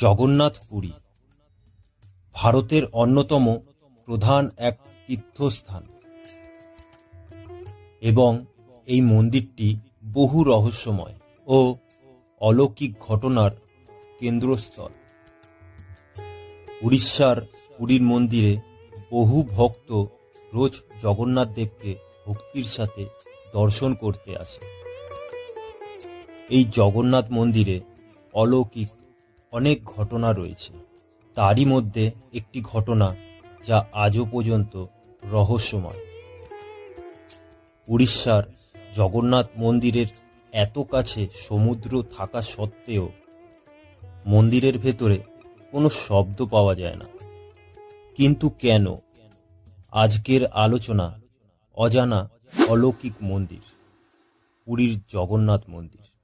জগন্নাথ পুরী ভারতের অন্যতম প্রধান এক তীর্থস্থান। এবং এই মন্দিরটি বহু রহস্যময় ও অলৌকিক ঘটনার কেন্দ্রস্থল। উড়িষ্যার পুরীর মন্দিরে বহু ভক্ত রোজ জগন্নাথ দেবকে ভক্তির সাথে দর্শন করতে আসে। এই জগন্নাথ মন্দিরে অলৌকিক অনেক ঘটনা রয়েছে। তারই মধ্যে একটি ঘটনা যা আজও পর্যন্ত রহস্যময়। উড়িষ্যার জগন্নাথ মন্দিরের এত কাছে সমুদ্র থাকা সত্ত্বেও মন্দিরের ভেতরে কোনো শব্দ পাওয়া যায় না। কিন্তু কেন? আজকের আলোচনা অজানা অলৌকিক মন্দির, পুরীর জগন্নাথ মন্দির।